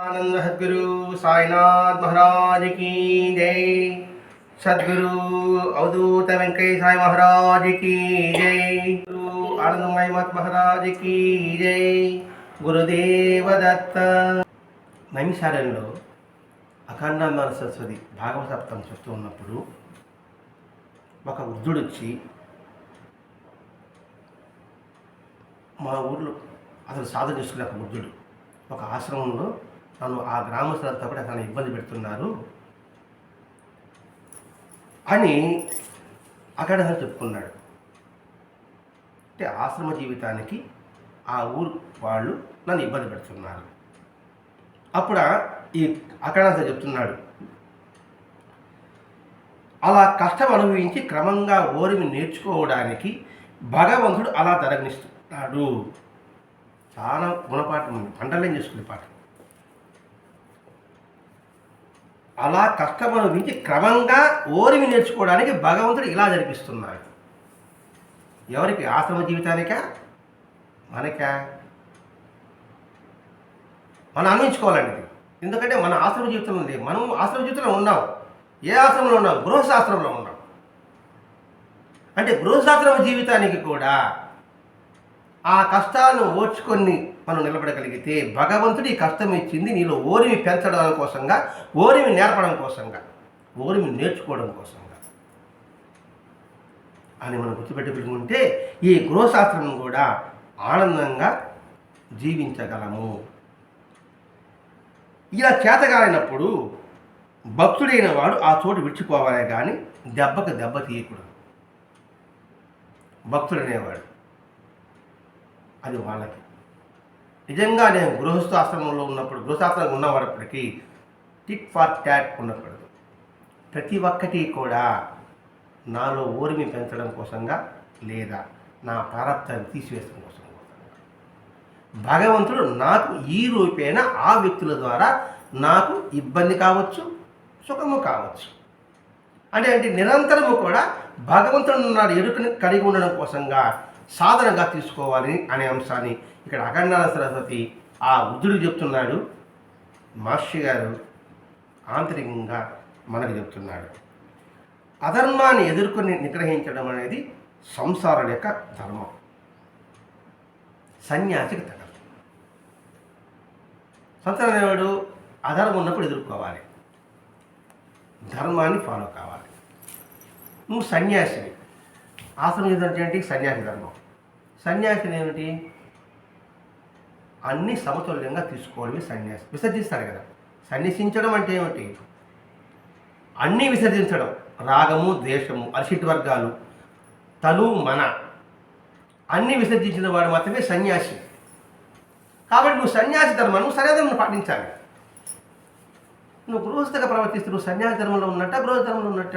ఆనంద సద్గురు సాయినాథ్ మహారాజుకి జై సద్గురు అవధూత వెంకయ్య సాయి మహారాజుకి జై గురు ఆనందమయ మత్ కీ జై గురుదేవదత్త నైమిషారంలో అఖండ సరస్వతి భాగవ సప్తం చూస్తూ ఉన్నప్పుడు ఒక వృద్ధుడు వచ్చి మా ఊర్లో అతను సాధన చేసుకునే ఒక వృద్ధుడు. ఒక ఆశ్రమంలో తను ఆ గ్రామస్తులంతా కూడా తను ఇబ్బంది పెడుతున్నారు అని అక్కడ చెప్పుకున్నాడు. అంటే ఆశ్రమ జీవితానికి ఆ ఊరు వాళ్ళు నన్ను ఇబ్బంది పెడుతున్నారు. అప్పుడు ఈ అఖండాస చెప్తున్నాడు. అలా కష్టం అనుభవించి క్రమంగా ఓరిమి నేర్చుకోవడానికి భగవంతుడు అలా తరగనిస్తున్నాడు. చాలా గుణపాఠం ఉంది. అండర్లైన్ చేసుకునే పాఠం అలా కష్టం అనుభవించి క్రమంగా ఓరిమి నేర్చుకోవడానికి భగవంతుడు ఇలా జరిపిస్తున్నాడు. ఎవరికి? ఆశ్రమ జీవితానికా? మనక? మనం అందించుకోవాలండి ఇది. ఎందుకంటే మన ఆశ్రమ జీవితంలో ఉంది. మనం ఆశ్రమ జీవితంలో ఉన్నాం. ఏ ఆశ్రమంలో ఉన్నాం? గృహశాస్త్రంలో ఉన్నాం. అంటే గృహశాస్త్రం జీవితానికి కూడా ఆ కష్టాలను ఓర్చుకొని మనం నిలబడగలిగితే భగవంతుడు ఈ కష్టం ఇచ్చింది నీలో ఓరిమి పెంచడం కోసంగా ఓరిమి నేర్పడం కోసంగా ఓరిమి నేర్చుకోవడం కోసంగా అని మనం గుర్తుపెట్టుకుంటే ఈ గృహశాస్త్రం కూడా ఆనందంగా జీవించగలము. ఇలా చేతగాలైనప్పుడు భక్తుడైన వాడు ఆ చోటు విడిచిపోవాలే కానీ దెబ్బకు దెబ్బ తీయకూడదు. భక్తుడనేవాడు. అది వాళ్ళకి. నిజంగా నేను గృహస్థాశ్రమంలో ఉన్నప్పుడు గృహస్థాశ్రమంలో ఉన్నవాడప్పటికీ టిక్ ఫార్ ట్యాట్ ఉండకూడదు. ప్రతి ఒక్కటి కూడా నాలో ఓరిమి పెంచడం కోసంగా లేదా నా ప్రారంభాన్ని తీసివేయడం కోసం భగవంతుడు నాకు ఈ రూపేణ ఆ వ్యక్తుల ద్వారా నాకు ఇబ్బంది కావచ్చు సుఖము కావచ్చు. అంటే అంటే నిరంతరము కూడా భగవంతుడు నాడు ఎరుకని కలిగి ఉండడం కోసంగా సాధనగా తీసుకోవాలి అనే అంశాన్ని ఇక్కడ అఖండాల సరస్వతి ఆ వృద్ధుడు చెప్తున్నాడు. మహర్షి గారు ఆంతరికంగా మనకు చెప్తున్నాడు. అధర్మాన్ని ఎదుర్కొని నిగ్రహించడం అనేది సంసారం యొక్క ధర్మం. సన్యాసికి తగదు. సంసారం అనేవాడు అధర్మం ఉన్నప్పుడు ఎదుర్కోవాలి. ధర్మాన్ని ఫాలో కావాలి. నువ్వు సన్యాసివి. ఆశ్రమం ఏంటంటే ఏంటి సన్యాసి ధర్మం. సన్యాసిని ఏమిటి? అన్ని సమతుల్యంగా తీసుకోవడమే సన్యాసి. విసర్జిస్తాడు కదా. సన్యసించడం అంటే ఏమిటి? అన్నీ విసర్జించడం. రాగము ద్వేషము అరిషిట్ వర్గాలు తను మన. అన్నీ విసర్జించిన వాడు మాత్రమే సన్యాసి. కాబట్టి నువ్వు సన్యాసి ధర్మాన్ని సన్యాధర్మం పాటించాలి. నువ్వు గృహస్థగా ప్రవర్తిస్తూ నువ్వు సన్యాసి ధర్మంలో ఉన్నట్ట గృహస్థ ధర్మంలో ఉన్నట్ట?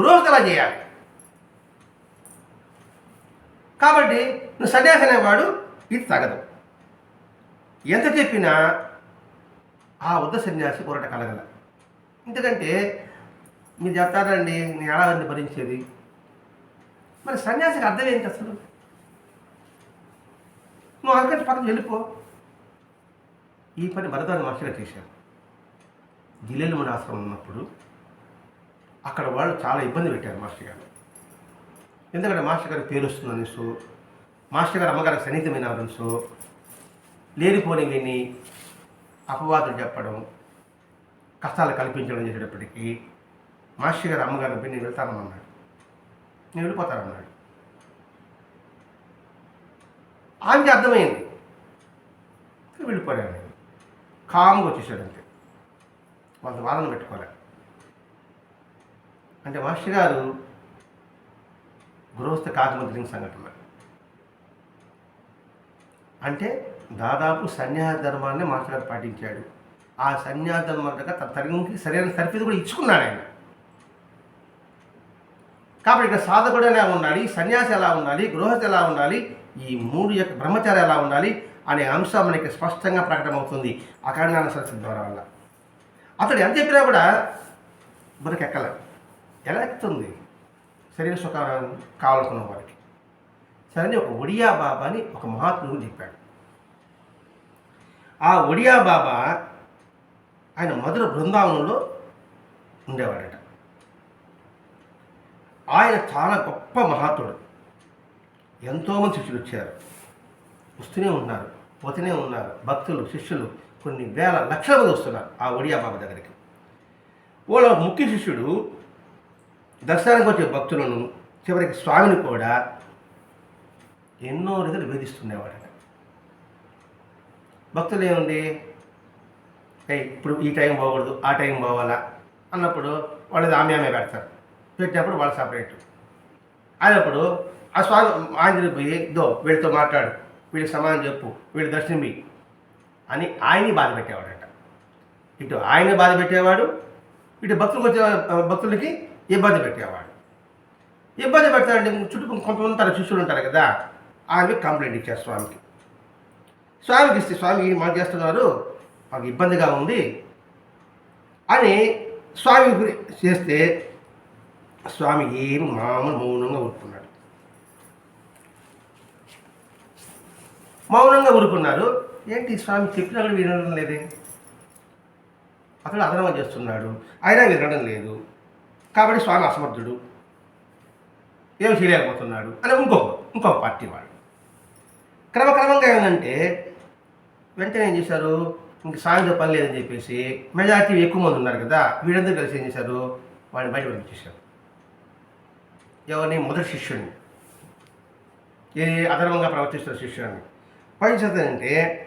గృహస్థలా చేయాలి. కాబట్టి నువ్వు సన్యాసి అనేవాడు ఇది తగదు. ఎంత చెప్పినా ఆ వద్ద సన్యాసి కొరట కలగల. ఎందుకంటే మీరు చెప్తారండి నేను ఎలా ఉంది భరించేది. మరి సన్యాసికి అర్థం ఏంటి అసలు? నువ్వు అందుకంటే పక్కన వెళ్ళిపో. ఈ పని భరతాన్ని మాస్టర్గా చేశారు. జిల్లెలు ఆశ్రమం ఉన్నప్పుడు అక్కడ వాళ్ళు చాలా ఇబ్బంది పెట్టారు మాస్టర్ గారు. ఎందుకంటే మాస్టర్ గారి పేరు వస్తుంది అనేసు మాస్టర్ గారు అమ్మగారికి సన్నిహితమైన అనేసు లేనిపోని విని అపవాదులు చెప్పడం కష్టాలు కల్పించడం చేసేటప్పటికీ మాస్టర్ గారు అమ్మగారిని పోయి నేను వెళ్తానన్నాడు. నేను వెళ్ళిపోతానన్నాడు. ఆమెకి అర్థమైంది. వెళ్ళిపోయాను నేను కామ్గా వచ్చేసాడు అంతే. వాళ్ళ వాదన పెట్టుకోలే. అంటే మాస్టర్ గారు గృహస్థ కాకమంత్రి సంఘటన. అంటే దాదాపు సన్యాస ధర్మాన్ని మాస్టర్ పాటించాడు. ఆ సన్యాస ధర్మం తన తరగతికి సరైన సరిఫీదు కూడా ఇచ్చుకున్నాడు ఆయన. కాబట్టి ఇక్కడ సాధకుడు ఎలా ఉండాలి? సన్యాసి ఎలా ఉండాలి? గృహస్థ ఎలా ఉండాలి? ఈ మూడు యొక్క బ్రహ్మచారి ఎలా ఉండాలి? అనే అంశం మనకి స్పష్టంగా ప్రకటమవుతుంది అఖండాన సరస్వతి ద్వారా వల్ల. అతడు ఎంత చెప్పినా కూడా మనకి ఎక్కల ఎలా ఎక్కుతుంది? శరీర సుఖం కావాలనుకున్న వారికి సరే ఒక ఒడియా బాబా అని ఒక మహాత్ముడు చెప్పాడు. ఆ ఒడియా బాబా ఆయన మధుర బృందావనంలో ఉండేవాడట. ఆయన చాలా గొప్ప మహాత్ముడు. ఎంతోమంది శిష్యులు వచ్చారు. వస్తూనే ఉన్నారు పోతూనే ఉన్నారు. భక్తులు శిష్యులు కొన్ని వేల లక్షల మంది వస్తున్నారు ఆ ఒడియా బాబా దగ్గరికి. వాళ్ళ ముఖ్య శిష్యుడు దర్శనానికి వచ్చే భక్తులను చివరికి స్వామిని కూడా ఎన్నో రీతులు వేధిస్తుండేవాడట భక్తులు ఏముంది? ఇప్పుడు ఈ టైం పోకూడదు ఆ టైం పోవాలా అన్నప్పుడు వాళ్ళది ఆమె ఆమె పెడతారు. పెట్టినప్పుడు వాళ్ళు సపరేట్. అయినప్పుడు ఆ స్వామి ఆంజనేయ పోయి దో వీళ్ళతో మాట్లాడు వీళ్ళకి సమాధానం చెప్పు వీళ్ళు దర్శనం అని ఆయన్ని బాధ పెట్టేవాడట. ఇటు ఆయన్ని బాధ పెట్టేవాడు ఇటు భక్తులకు వచ్చే భక్తులకి ఇబ్బంది పెట్టేవాడు. ఇబ్బంది పెడతాడంటే చుట్టూ కొంతమంది ఉంటారు శిష్యులు ఉంటారు కదా ఆమె కంప్లైంట్ ఇచ్చారు స్వామికి. స్వామికి ఇస్తే స్వామి మాకు చేస్తున్నారు మాకు ఇబ్బందిగా ఉంది అని స్వామి చేస్తే స్వామి ఏం మామూలు మౌనంగా ఊరుకున్నాడు. మౌనంగా ఊరుకున్నారు. ఏంటి స్వామి చెప్పినా వినడం లేదే? అతడు అదనం చేస్తున్నాడు. అయినా వినడం లేదు. కాబట్టి స్వామి అసమర్థుడు. ఏం చేయలేకపోతున్నాడు అని ఇంకొక ఇంకొక పార్టీ వాడు. క్రమక్రమంగా ఏమంటే వెంటనే ఏం చేశారు? ఇంక సాయంతో పని లేదని చెప్పేసి మెజార్టీ ఎక్కువ మంది ఉన్నారు కదా వీళ్ళందరూ కలిసి ఏం చేశారు? వాడిని బయట పంపించేశారు. ఎవరిని? మొదటి శిష్యుడిని. ఏ అధర్మంగా ప్రవర్తిస్తున్న శిష్యుడిని. పంచేతంటే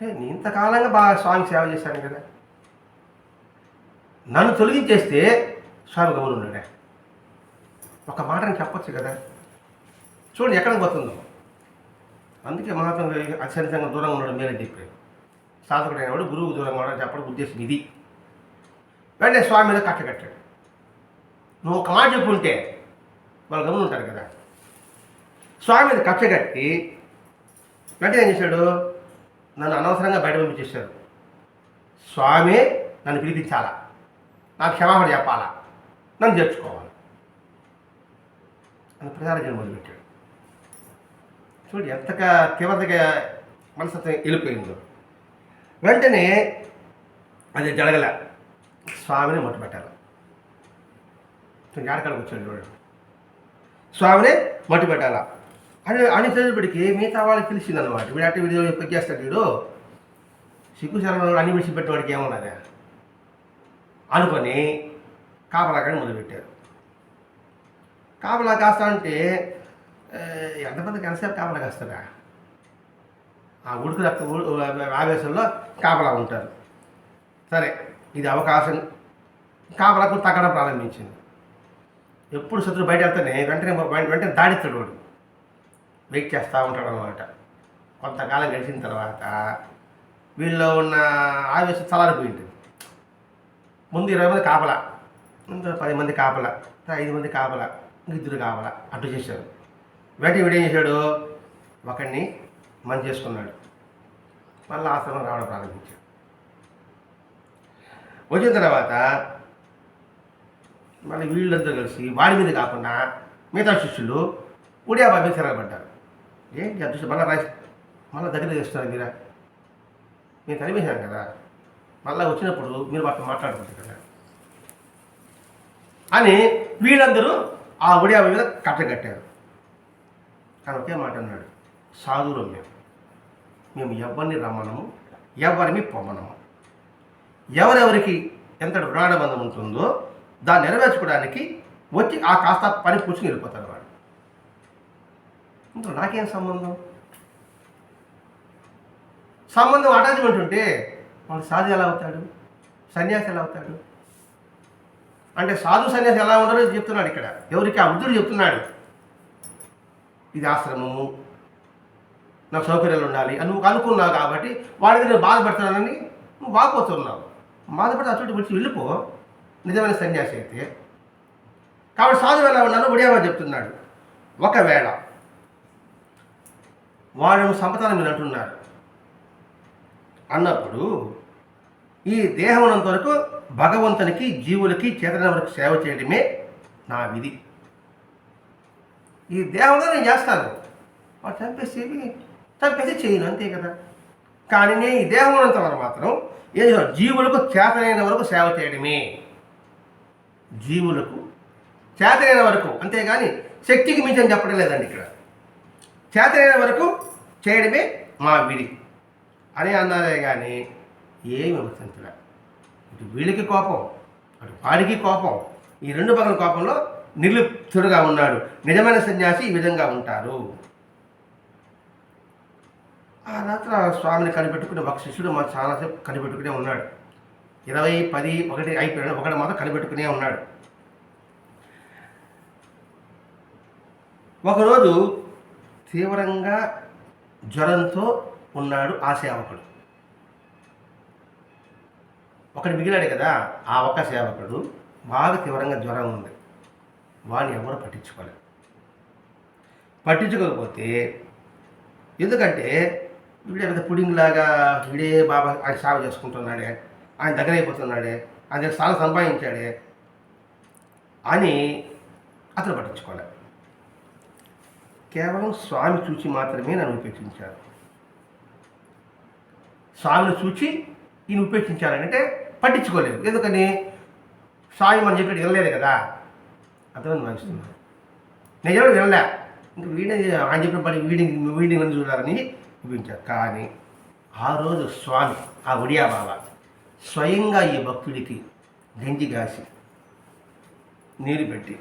అంటే నేను ఇంతకాలంగా బాగా స్వామి సేవ చేశాను కదా. నన్ను తొలగించేస్తే స్వామి గమనం ఒక మాటని చెప్పచ్చు కదా? చూడండి ఎక్కడికి పోతుందో. అందుకే మహాత్మ అత్యంతంగా దూరంగా ఉండడం మేలని చెప్పాడు సాధకుడు అయినవాడు గురువు దూరంగా ఉండడం చెప్పడం ఉద్దేశం ఇది. వెంటనే స్వామి మీద కట్ట కట్టాడు. నువ్వు ఒక మాట చెప్పుంటే వాళ్ళు గమని ఉంటారు కదా? స్వామి మీద కట్ట కట్టి వెంటనే ఏం చేశాడు? నన్ను అనవసరంగా బయట పంపించేశాడు స్వామి నన్ను పిలిపించాలా? నాకు క్షమాపణ చెప్పాలా? నన్ను చేర్చుకోవాలి. అని ప్రచారం మొదలుపెట్టాడు చూడు ఎంతగా తీవ్రతగా మనస్తత్వం వెళ్ళిపోయిందో. వెంటనే అది జరగల. స్వామిని మొట్టపెట్టాలి జాడకాలకు వచ్చాడు చూడండి స్వామిని మొట్టపెట్టాల అని అని చదివేపటికి మిగతా వాళ్ళకి తెలిసింది అనమాట వీడు అంటే వీడియో చేస్తాడు వీడు. సిగ్గు శరణంలో అన్ని విడిచిపెట్టేవాడికి ఏమన్నది? అనుకొని కాపలా కానీ మొదలుపెట్టారు. కాపలా కాస్తా అంటే ఎంతమంది ఎంతసేపు కాపలా కాస్తారా ఆ ఉడుకు రక్త ఆవేశంలో కాపలా ఉంటారు. సరే ఇది అవకాశం. కాపలకు తగ్గడం ప్రారంభించింది. ఎప్పుడు శత్రువు బయట వెళ్తానే వెంటనే వెంటనే దాడిస్తాడు వాడు. వెయిట్ చేస్తూ ఉంటాడు అనమాట కొంతకాలం గడిచిన తర్వాత వీళ్ళలో ఉన్న ఆవేశం చలారిపోయింది. ముందు ఇరవై మంది కాపలా. ఇంకా పది మంది కాపల ఐదు మంది కాపల ఇద్దరు కాపల అటు చేశారు. వెంటనే వీడు ఏం చేశాడు? ఒకడిని మంచి చేసుకున్నాడు. మళ్ళీ ఆశ్రమం రావడం ప్రారంభించాడు. వచ్చిన తర్వాత మళ్ళీ వీళ్ళందరూ కలిసి వాడి మీద కాకుండా మిగతా శిష్యులు ఉడియా బాబీ తిరగబడ్డారు ఏంటి అదృష్టం మళ్ళీ రాసి మళ్ళీ దగ్గర చేస్తున్నారు మీరా? మేము కనిపించాను కదా. మళ్ళీ వచ్చినప్పుడు మీరు వాటిని మాట్లాడుకుంటారు కదా. అని వీళ్ళందరూ ఆ ఉడియా మీద కట్టగట్టారు కానీ ఒకే మాట అన్నాడు సాధువులు మేము. మేము ఎవరిని రమ్మనము ఎవరిని పొమ్మనము. ఎవరెవరికి ఎంత రుణానుబంధం ఉంటుందో దాన్ని నెరవేర్చుకోవడానికి వచ్చి ఆ కాస్త పని కూర్చుని వెళ్ళిపోతాడు వాడు ఇంకా నాకేం సంబంధం? సంబంధం అటాచ్మెంట్ ఉంటే వాడు సాధి ఎలా అవుతాడు? సన్యాసి ఎలా అవుతాడు? అంటే సాధు సన్యాసి ఎలా ఉండరో చెప్తున్నాడు ఇక్కడ. ఎవరికి? ఆ బుద్ధుడు చెప్తున్నాడు. ఇది ఆశ్రమము. నాకు సౌకర్యాలు ఉండాలి అని నువ్వు అనుకున్నావు కాబట్టి వాడి దగ్గర బాధపడుతున్నానని నువ్వు బాగుపోతున్నావు బాధపడితే అటు విడిచి వెళ్ళిపో. నిజమైన సన్యాసి అయితే. కాబట్టి సాధువు ఎలా ఉన్నాను ఒడియామా చెప్తున్నాడు. ఒకవేళ వాడు సంపదన మీరు అంటున్నారు. అన్నప్పుడు ఈ దేహం ఉన్నంత వరకు భగవంతునికి జీవులకి చేతన వరకు సేవ చేయడమే నా విధి. ఈ దేహంలో నేను చేస్తాను. వాడు చంపేసి చంపేసి చేయను అంతే కదా. కానీ నేను ఈ దేహం ఉన్నంత వరకు మాత్రం ఏదో జీవులకు చేతనైన వరకు సేవ చేయడమే. జీవులకు చేతనైన వరకు అంతేగాని శక్తికి మించని చెప్పడం లేదండి ఇక్కడ. చేతనైన వరకు చేయడమే మా విధి. అని అన్నారే కానీ ఏమి విమర్శించలే ఇటు వీళ్ళకి కోపం అటు వాడికి కోపం. ఈ రెండు పగల కోపంలో నిర్లిప్తుడుగా ఉన్నాడు. నిజమైన సన్యాసి ఈ విధంగా ఉంటారు. ఆ రాత్రి ఆ స్వామిని కనిపెట్టుకుని ఒక శిష్యుడు మా చాలాసేపు కనిపెట్టుకునే ఉన్నాడు. ఇరవై పది ఒకటి అయిపోయాడు ఒకటి మాత్రం కనిపెట్టుకునే ఉన్నాడు. ఒకరోజు తీవ్రంగా జ్వరంతో ఉన్నాడు ఆ సేవకుడు. ఒకటి మిగిలాడు కదా ఆ ఒక సేవకుడు బాగా తీవ్రంగా జ్వరం ఉంది. వాడిని ఎవరు పట్టించుకోలేదు. పట్టించుకోకపోతే ఎందుకంటే వీడే పెద్ద పుడింగ్ లాగా వీడే బాబా ఆయన సేవ చేసుకుంటున్నాడే ఆయన దగ్గర అయిపోతున్నాడే ఆయన దగ్గర చాలా సంపాదించాడే అని అతను పట్టించుకోలే. కేవలం స్వామి చూచి మాత్రమే నన్ను ఉపేక్షించాడు స్వామిని చూచి ఈయన ఉపేక్షించాలని అంటే పట్టించుకోలేదు. ఎందుకని? స్వామి అని చెప్పి వినలేదు కదా. అర్థమైంది భావిస్తున్నాను నిజంగా వినలే. ఇంకా వీడిని ఆయన చెప్పిన పని వీడిని వీడిని విని చూడాలని చూపించారు కానీ ఆ రోజు స్వామి ఆ ఒడియా బాబా స్వయంగా ఈ భక్తుడికి గంజి కాసి నీరు పెట్టి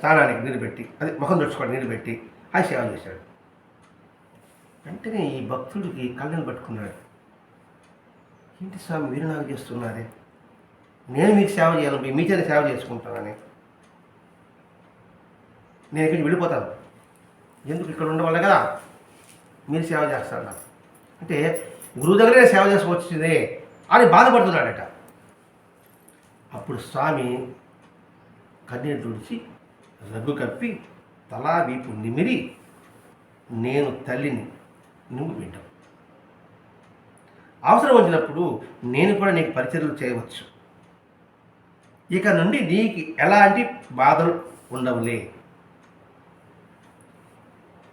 స్నానానికి నీరు పెట్టి అదే ముఖం తుడుచుకోవడం నీరు పెట్టి ఆ సేవ చేశాడు. వెంటనే ఈ భక్తుడికి కళ్ళను పట్టుకున్నాడు. ఏంటి స్వామి మీరు నాకు చేస్తున్నారే? నేను మీకు సేవ చేయాలి మీ చేత సేవ చేసుకుంటానని. నేను ఇక్కడికి వెళ్ళిపోతాను. ఎందుకు ఇక్కడ ఉండవల్ల కదా? మీరు సేవ చేస్తారు? నాకు అంటే గురువు దగ్గరే సేవ చేసుకోవచ్చిందే అని బాధపడుతున్నాడట. అప్పుడు స్వామి కన్నీరు తుడిచి రగ్గు కప్పి తలా వీపు నిమిరి నేను తల్లిని నువ్వు బిడ్డవు అవసరం వచ్చినప్పుడు నేను కూడా నీకు పరిచర్లు చేయవచ్చు. ఇక నుండి నీకు ఎలాంటి బాధలు ఉండవులే.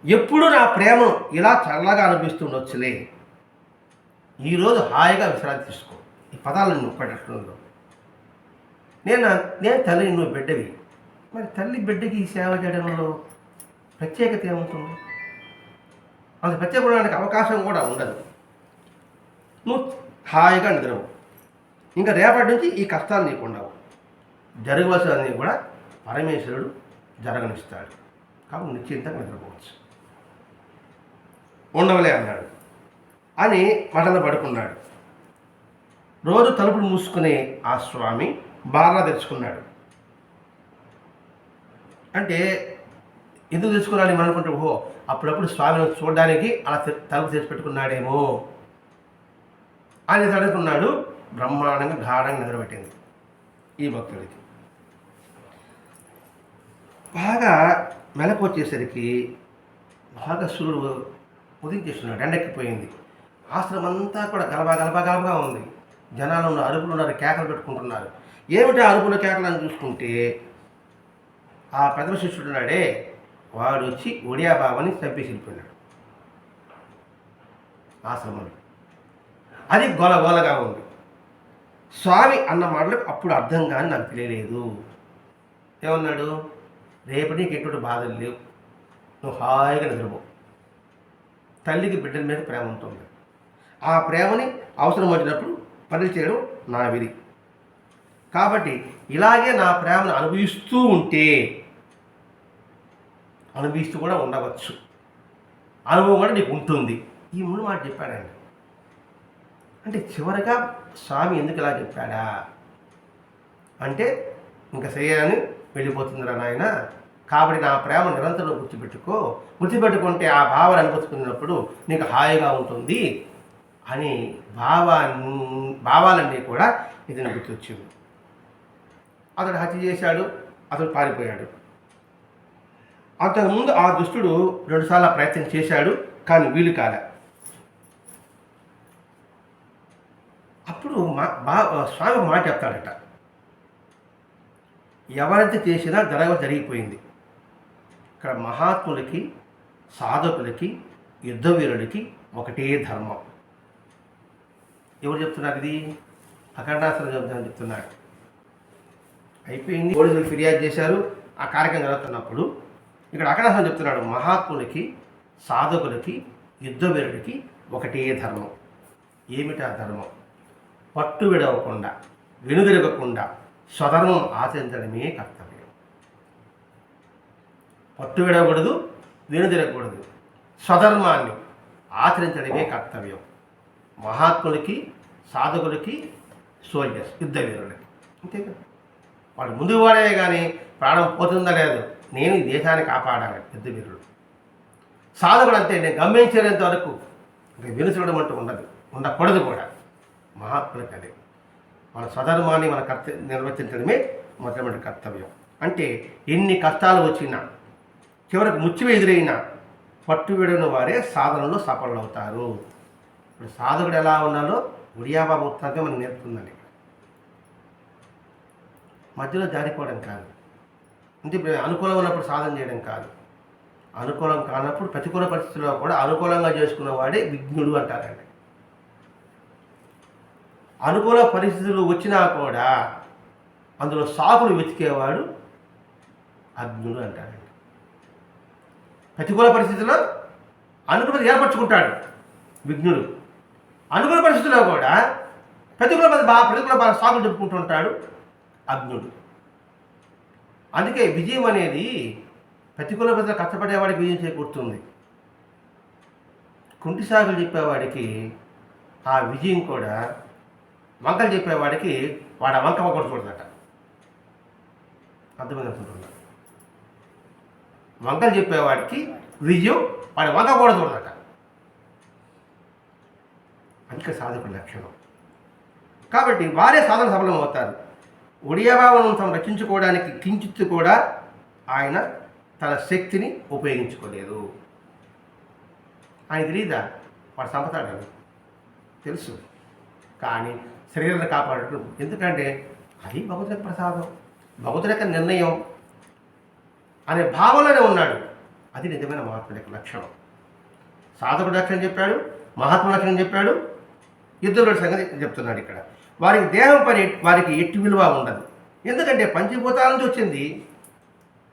ఎప్పుడు నా ప్రేమను ఇలా చల్లగా అనిపిస్తుండొచ్చులే ఈరోజు హాయిగా విశ్రాంతి తీసుకో. ఈ పదాలను ఒక్కటట్లుందో నేను నేను తల్లి నువ్వు బిడ్డవి. మరి తల్లి బిడ్డకి సేవ చేయడంలో ప్రత్యేకత ఏముంటుంది? అంత ప్రత్యేకడానికి అవకాశం కూడా ఉండదు. నువ్వు హాయిగా నిద్రవు ఇంకా రేపటి నుంచి ఈ కష్టాలు నీకు ఉండవు జరగవలసినవి కూడా పరమేశ్వరుడు జరగనిస్తాడు. కాబట్టి నిశ్చింతగా నిద్రపోవచ్చు. ఉండవలే అన్నాడు. అని మటన పడుకున్నాడు. రోజు తలుపులు మూసుకునే ఆ స్వామి బాగా తెరుచుకున్నాడు అంటే ఎందుకు తెచ్చుకున్నాడు మనం అనుకుంటే ఓహో అప్పుడప్పుడు స్వామిని చూడడానికి అలా తలుపు తెచ్చి పెట్టుకున్నాడేమో. ఆయన తడుకున్నాడు బ్రహ్మాండంగా గాఢంగా నిద్రపెట్టింది ఈ భక్తుడికి. బాగా మెలకు వచ్చేసరికి బాగా సూర్యుడు ఉదించేస్తున్నాడు ఎండెక్కిపోయింది. ఆశ్రమం అంతా కూడా గలబా గలబా గలబగా ఉంది. జనాలు ఉన్న అరుపులు ఉన్నారు కేకలు పెట్టుకుంటున్నారు. ఏమిటి అరుపుల కేకలు అని చూసుకుంటే ఆ పెద్ద శిష్యుడు ఉన్నాడే వాడు వచ్చి ఒడియా బాబాని చంపేసి వెళ్ళిపోయినాడు. ఆశ్రమంలో. అది గోల గోలగా ఉంది. స్వామి అన్న మాటలకు అప్పుడు అర్థం కానీ నాకు తెలియలేదు. ఏమన్నాడు? రేపు నీకు ఎటువంటి బాధలు లేవు. నువ్వు హాయిగా నిద్రపో. తల్లికి బిడ్డల మీద ప్రేమ ఉంటుంది. ఆ ప్రేమని అవసరం వచ్చినప్పుడు పనులు చేయడం నా విధి. కాబట్టి ఇలాగే నా ప్రేమను అనుభవిస్తూ ఉంటే అనుభవిస్తూ కూడా ఉండవచ్చు. అనుభవం కూడా నీకు ఉంటుంది. ఈ మూడు మాట చెప్పాడండి. అంటే చివరిగా స్వామి ఎందుకు ఇలా చెప్పాడా? అంటే ఇంకా శరీరాన్ని వెళ్ళిపోతుందిరా నాయన. కాబట్టి నా ప్రేమ నిరంతరం గుర్తుపెట్టుకో. గుర్తుపెట్టుకుంటే ఆ భావాన్ని అనిపించుకున్నప్పుడు నీకు హాయిగా ఉంటుంది అని భావా భావాలన్నీ కూడా ఇతను గుర్తొచ్చింది అతడు హత్య చేశాడు అతడు పారిపోయాడు. అంతకుముందు ఆ దుష్టుడు రెండుసార్లు ప్రయత్నం చేశాడు కానీ వీలు కాలే అప్పుడు మా బా స్వామి ఒక మాట చెప్తాడట. ఎవరైతే చేసినా జరగ జరిగిపోయింది. ఇక్కడ మహాత్ములకి సాధకులకి యుద్ధవీరుడికి ఒకటే ధర్మం. ఎవరు చెప్తున్నారు ఇది? అఖండాసనం చెప్తాను చెప్తున్నాడు అయిపోయింది. పోలీసులు ఫిర్యాదు చేశారు. ఆ కార్యక్రమం జరుగుతున్నప్పుడు ఇక్కడ అఖండాసనం చెప్తున్నాడు. మహాత్ములకి సాధకులకి యుద్ధవీరుడికి ఒకటే ధర్మం. ఏమిటి ఆ ధర్మం? పట్టు విడవకుండా వెనుదిరగకుండా స్వధర్మం ఆచరించడమే కర్తవ్యం. పట్టు విడవకూడదు వెనుదిరగకూడదు స్వధర్మాన్ని ఆచరించడమే కర్తవ్యం. మహాత్ములకి సాధకులకి సోల్జర్స్ యుద్ధ వీరులకి అంతే కదా? వాడు ముందు వాడే కానీ ప్రాణం పోతుందా లేదు. నేను ఈ దేశాన్ని కాపాడాలి యుద్ధ వీరుడు సాధకుడు అంతే నేను గమనించేంత వరకు ఇంకా వెనుసడం అంటూ ఉండదు ఉండకూడదు కూడా. మహాత్ములకి అదే మన స్వధర్మాన్ని మన కర్త నిర్వర్తించడమే మొదటి కర్తవ్యం. అంటే ఎన్ని కష్టాలు వచ్చినా చివరికి ముచ్చివి ఎదురైనా పట్టు విడిన వారే సాధనలో సఫలమవుతారు. ఇప్పుడు సాధకుడు ఎలా ఉండాలో ఉడియాబాబు ఉత్తాగే మనం నేర్పుతుందండి. మధ్యలో జారిపోవడం కాదు. అంటే ఇప్పుడు అనుకూలం ఉన్నప్పుడు సాధన చేయడం కాదు. అనుకూలం కానప్పుడు ప్రతికూల పరిస్థితుల్లో కూడా అనుకూలంగా చేసుకున్న వాడే విఘ్నుడు అంటారండి. అనుకూల పరిస్థితులు వచ్చినా కూడా అందులో సాకులు వెతికేవాడు అజ్ఞుడు అంటాడండి. ప్రతికూల పరిస్థితిలో అనుకూలత ఏర్పరచుకుంటాడు విఘ్నుడు. అనుకూల పరిస్థితిలో కూడా ప్రతికూల పరి- ప్రతికూల బాగా సాకులు చెప్పుకుంటూ ఉంటాడు అందుకే విజయం అనేది ప్రతికూల ప్రజలు కష్టపడేవాడికి విజయం చేకూరుతుంది. కుంటి సాగులు చెప్పేవాడికి ఆ విజయం కూడా వంకలు చెప్పేవాడికి వాడు వంక కొట్టకూడదట అర్థమైంది అనుకుంటున్నా వంకలు చెప్పేవాడికి విజయం వాడు వంక కూడదూడదట అందుకే సాధకుడి లక్షణం. కాబట్టి వారే సాధన సఫలం అవుతారు ఒడియాభావం రక్షించుకోవడానికి కించిత్తు కూడా ఆయన తన శక్తిని ఉపయోగించుకోలేదు. ఆయన తెలియదా వాడు సంపతాడు తెలుసు. కానీ శరీరాన్ని కాపాడటం. ఎందుకంటే అది భగవతుల ప్రసాదం. భగవతుల యొక్క నిర్ణయం అనే భావంలోనే ఉన్నాడు. అది నిజమైన మహాత్ముడి యొక్క లక్షణం. సాధకుడు లక్షణం చెప్పాడు మహాత్ముడు లక్షణం చెప్పాడు యుద్ధుల సంగతి చెప్తున్నాడు ఇక్కడ. వారికి దేహం పని వారికి ఎట్టి విలువ ఉండదు. ఎందుకంటే పంచభూతాల నుంచి వచ్చింది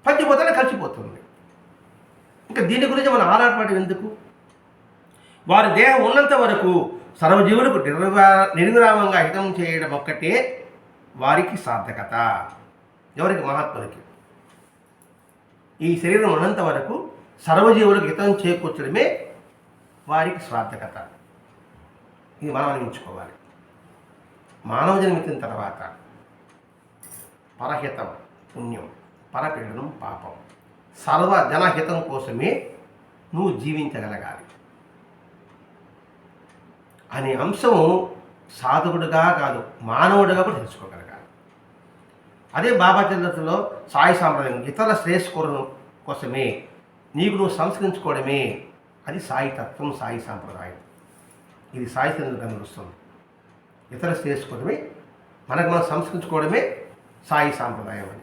పంచభూతాలు కలిసిపోతుంది. ఇంకా దీని గురించి మనం ఆరాటపడడం ఎందుకు? వారి దేహం ఉన్నంత వరకు సర్వజీవులకు నిర్వా నిర్విరామంగా హితం చేయడం ఒక్కటే వారికి సార్థకత. ఎవరికి? మహాత్ములకి. ఈ శరీరం ఉన్నంత వరకు సర్వజీవులకు హితం చేకూర్చడమే వారికి సార్థకత. ఇది మనం అనిపించుకోవాలి. మానవ జన్మించిన తర్వాత పరహితం పుణ్యం పరపీడనం పాపం. సర్వ జనహితం కోసమే నువ్వు జీవించగలగాలి. అనే అంశము సాధకుడుగా కాదు మానవుడిగా కూడా తెలుసుకోగలగాలి. అదే బాబా చరిత్రలో సాయి సాంప్రదాయం ఇతర శ్రేయస్కరణ కోసమే నీకు నువ్వు సంస్కరించుకోవడమే అది సాయి తత్వం సాయి సాంప్రదాయం. ఇది సాయి చంద్రుడు వస్తుంది. ఇతర శ్రేయస్కరమే మనకు మనం సంస్కరించుకోవడమే సాయి సాంప్రదాయం అని.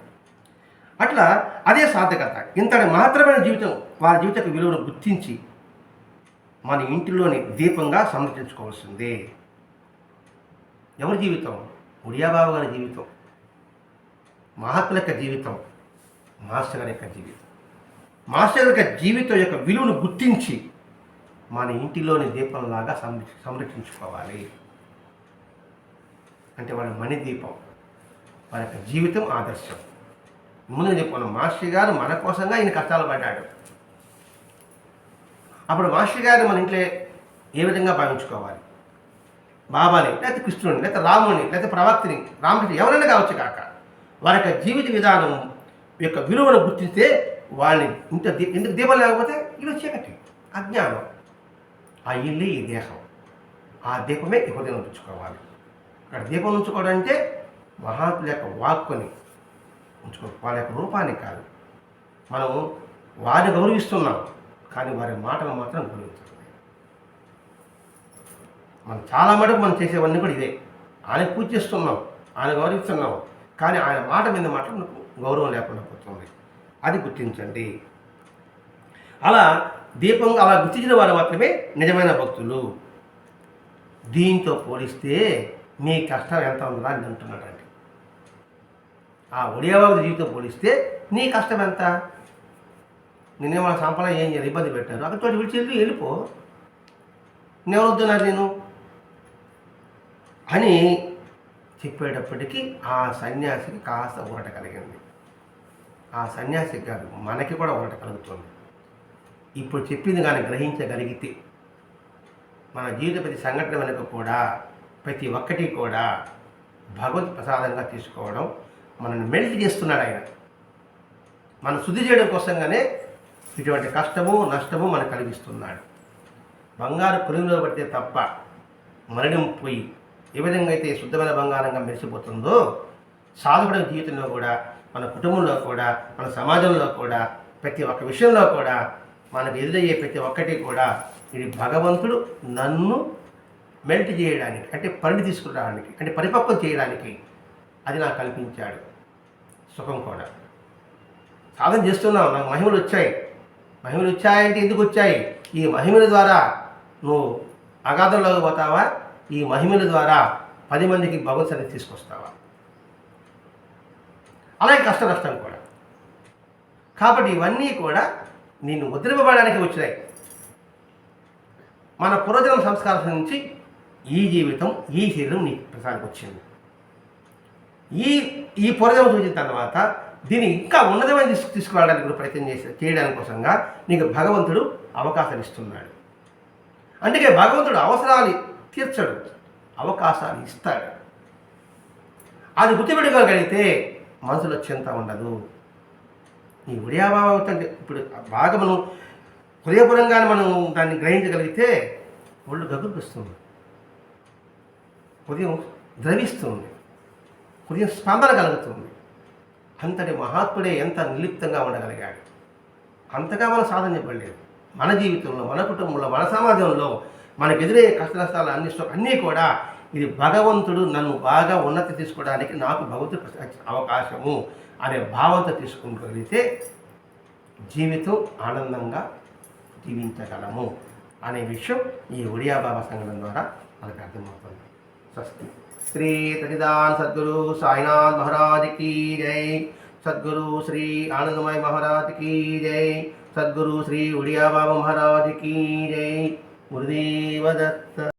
అట్లా అదే సాధకత ఇంతటి మాత్రమైన జీవితం వారి జీవిత విలువను గుర్తించి మన ఇంటిలోని దీపంగా సంరక్షించుకోవాల్సింది. ఎవరి జీవితం? ఉడియాబాబు గారి జీవితం. మహాత్ముల యొక్క జీవితం. మాస్టర్ గారి యొక్క జీవితం. మాస్టర్ యొక్క జీవితం యొక్క విలువను గుర్తించి మన ఇంటిలోని దీపంలాగా సంరక్షించుకోవాలి. అంటే వాళ్ళ మణి దీపం. వారి యొక్క జీవితం ఆదర్శం. ముందు చెప్పాను మాస్టర్ గారు మన కోసంగా ఈయన కష్టాలు పడ్డాడు. అప్పుడు మాస్టర్ గారిని మన ఇంట్లో ఏ విధంగా భావించుకోవాలి? బాబాని లేకపోతే కృష్ణుని లేకపోతే రాముని లేకపోతే ప్రవక్తిని రామకృష్ణ ఎవరైనా కావచ్చు కాక వారి యొక్క జీవిత విధానం యొక్క విలువను గుర్తిస్తే వాళ్ళని ఇంత దీ ఎందుకు దీపం లేకపోతే ఇల్లు చీకటి అజ్ఞానం. ఆ ఇల్లు ఈ దేహం. ఆ దీపమే ఈ హృదయం ఉంచుకోవాలి. అక్కడ దీపం ఉంచుకోవడం అంటే మహాత్ముల యొక్క వాక్కుని ఉంచుకో వాళ్ళ యొక్క రూపాన్ని కాదు. మనం వారిని గౌరవిస్తున్నాం. కానీ వారి మాటలు మాత్రం గౌరవించడం మనం చాలా మటుకు మనం చేసేవన్నీ కూడా ఇదే. ఆయన పూజ చేస్తున్నాం ఆయన గౌరవిస్తున్నాం కానీ ఆయన మాట మీద మాత్రం గౌరవం లేకుండా పోతుంది. అది గుర్తించండి. అలా దీపంగా అలా గుర్తించిన వారు మాత్రమే నిజమైన భక్తులు. దీంతో పోలిస్తే నీ కష్టం ఎంత ఉందా అని అంటున్నాడండి. ఆ ఒడియాబాబు జీవితం పోలిస్తే నీ కష్టం ఎంత? నేనే మన సంపాదన ఏం చేయాలి? ఇబ్బంది పెట్టారు. అక్కడ చోటు విడిచి వెళ్ళి వెళ్ళిపో. నేను నేను? అని చెప్పేటప్పటికీ ఆ సన్యాసికి కాస్త ఊరట కలిగింది. ఆ సన్యాసికి కాదు మనకి కూడా ఊరట కలుగుతుంది. ఇప్పుడు చెప్పింది కానీ గ్రహించగలిగితే మన జీవిత ప్రతి సంఘటన వెనుక కూడా ప్రతి ఒక్కటి కూడా భగవత్ ప్రసాదంగా తీసుకోవడం మనల్ని మెల్ట్ చేస్తున్నాడు ఆయన. మన శుద్ధి చేయడం కోసంగానే ఇటువంటి కష్టము నష్టము మనకు కలిగిస్తున్నాడు. బంగారు కొలువులో పడితే తప్ప మరణం పోయి ఏ విధంగా అయితే శుద్ధమైన బంగారంగా మెరిసిపోతుందో సాధకుడి జీవితంలో కూడా మన కుటుంబంలో కూడా మన సమాజంలో కూడా ప్రతి ఒక్క విషయంలో కూడా మనకు ఎదురయ్యే ప్రతి ఒక్కటి కూడా ఇది భగవంతుడు నన్ను మెల్ట్ చేయడానికి అంటే పరిణి తీసుకురావడానికి అంటే పరిపక్వం చేయడానికి అది నాకు కల్పించాడు. సుఖం కూడా. సాధన చేస్తున్నాం నాకు మహిమలు వచ్చాయి. మహిమలు వచ్చాయంటే ఎందుకు వచ్చాయి? ఈ మహిమల ద్వారా నువ్వు అగాధంలోకి పోతావా? ఈ మహిమల ద్వారా పది మందికి భగవత్ తీసుకొస్తావా? అలాగే కష్ట నష్టం కూడా. కాబట్టి ఇవన్నీ కూడా నేను ముద్రింపబడడానికి వచ్చినాయి. మన పురోజనం సంస్కారం నుంచి ఈ జీవితం ఈ శరీరం నీ ప్రసాదం వచ్చింది. ఈ ఈ పురోజనం చూసిన తర్వాత దీన్ని ఇంకా ఉన్నతమైన తీసుకు తీసుకురావడానికి కూడా ప్రయత్నం చేసి చేయడానికి కోసంగా నీకు భగవంతుడు అవకాశాలు ఇస్తున్నాడు. అందుకే భగవంతుడు అవసరాలు తీర్చడు అవకాశాలు ఇస్తాడు. అది గుర్తుపెట్టుకోగలిగితే మనసులో చింత ఉండదు. ఈ ఉడియాభావం అవుతుంది ఇప్పుడు బాగా మనం హృదయపూర్వంగానే మనం దాన్ని గ్రహించగలిగితే ఒళ్ళు గగురిపిస్తుంది. హృదయం ద్రవిస్తుంది. హృదయం స్పందన కలుగుతుంది. అంతటి మహాత్ముడే ఎంత నిర్లిప్తంగా ఉండగలిగాడు? అంతగా మనం సాధన చెప్పలేదు. మన జీవితంలో మన కుటుంబంలో మన సమాజంలో మనకు ఎదురయ్యే కష్ట నష్టాలు అన్ని అన్నీ కూడా ఇది భగవంతుడు నన్ను బాగా ఉన్నతి తీసుకోవడానికి నాకు భగవంతుడు అవకాశము అనే భావంతో తీసుకుంటే జీవితం ఆనందంగా జీవించగలము అనే విషయం ఈ ఒడియా బాబా సంఘటన ద్వారా మనకు అర్థమవుతుంది. స్వస్తి. శ్రీ సచిదాన్ సద్గురు సాయినాథ్ మహారాజ్ కీ జై సద్గురు శ్రీ ఆనందమయ మహారాజ్ కీ జై సద్గురు శ్రీ ఒడియా బాబా మహారాజ్ కీ జై గురుదేవ దత్త